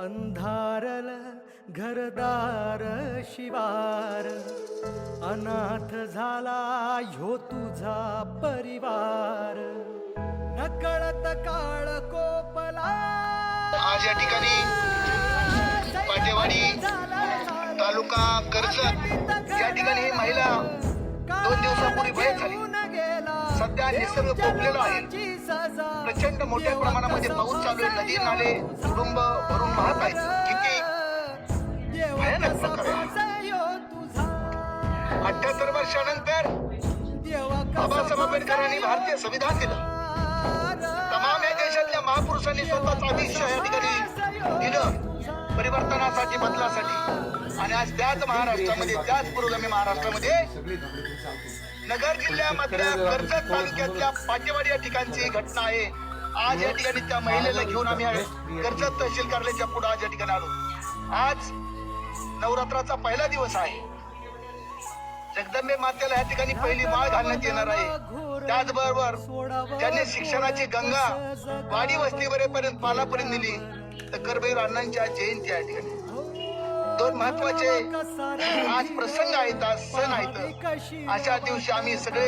अंधारल घरदार शिवार. अनाथ झाला ह्यो तुझा परिवार. नकळत काळ कोपला. आज या ठिकाणी पाटेवाडी तालुका कर्जत. या ठिकाणी ही महिला दोन दिवसापूर्वी भय झाली. सध्या निसर्ग पोखलेला आहे. प्रचंड मोठ्या प्रमाणामध्ये पाऊस चालू आहे नदी नाले कुटुंब भरून वाहत आहेत. किती भयानक अठ्याहत्तर वर्षानंतर बाबासाहेब आंबेडकरांनी भारतीय संविधान दिलं. तमाम या देशातल्या महापुरुषांनी स्वतःच आयुष्य बदलासाठी आणि आज त्याच महाराष्ट्रामध्ये त्याच पुरोगामी महाराष्ट्रामध्ये नगर जिल्ह्यामधल्या कर्जत तालुक्यातल्या पाटेवाडी या ठिकाणची घटना आहे. आज या ठिकाणी त्या महिलेला घेऊन आम्ही कर्जत तहसील कार्यालयाच्या पुढे आज या ठिकाणी आलो. आज नवरात्राचा पहिला दिवस आहे. जगदंबे मातेला या ठिकाणी पहिली माळ घालण्यात येणार आहे. त्याचबरोबर ज्यांनी शिक्षणाची गंगा वाडी वस्तीवरेपर्यंत पालापर्यंत दिली तर करबीर अण्णांच्या जयंती या ठिकाणी. दोन महत्त्वाचे आज प्रसंग आहेत आज सण आहेत. अशा दिवशी आम्ही सगळे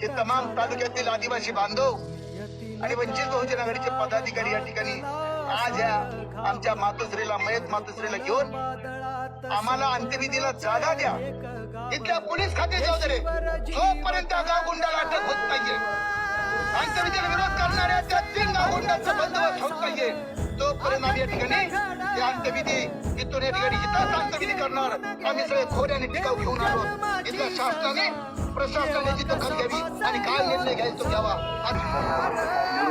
हे तमाम तालुक्यातील आदिवासी बांधव आणि वंचित बहुजन आघाडीचे पदाधिकारी या ठिकाणी आज या आमच्या मातोश्रीला मयत मातोश्रीला घेऊन आम्हाला अंत्यविधीला जागा द्या. इथल्या पोलीस खाते जबाबदारी जोपर्यंत गाव गुंडाला अटक होत नाहीये अंत्यविधीला विरोध करणाऱ्या त्या तीन गाव गुंडाचा बंदोबस्त होत नाहीये. आम्ही या ठिकाणी ते अंत्यविधी इथून या ठिकाणी इथंच अंत्यविधी करणार. आम्ही सगळे खोऱ्याने टिकाव घेऊन आलो. इथल्या शासनाने प्रशासनाने दखल घ्यावी आणि काय निर्णय घ्यायचा तो घ्यावा आणि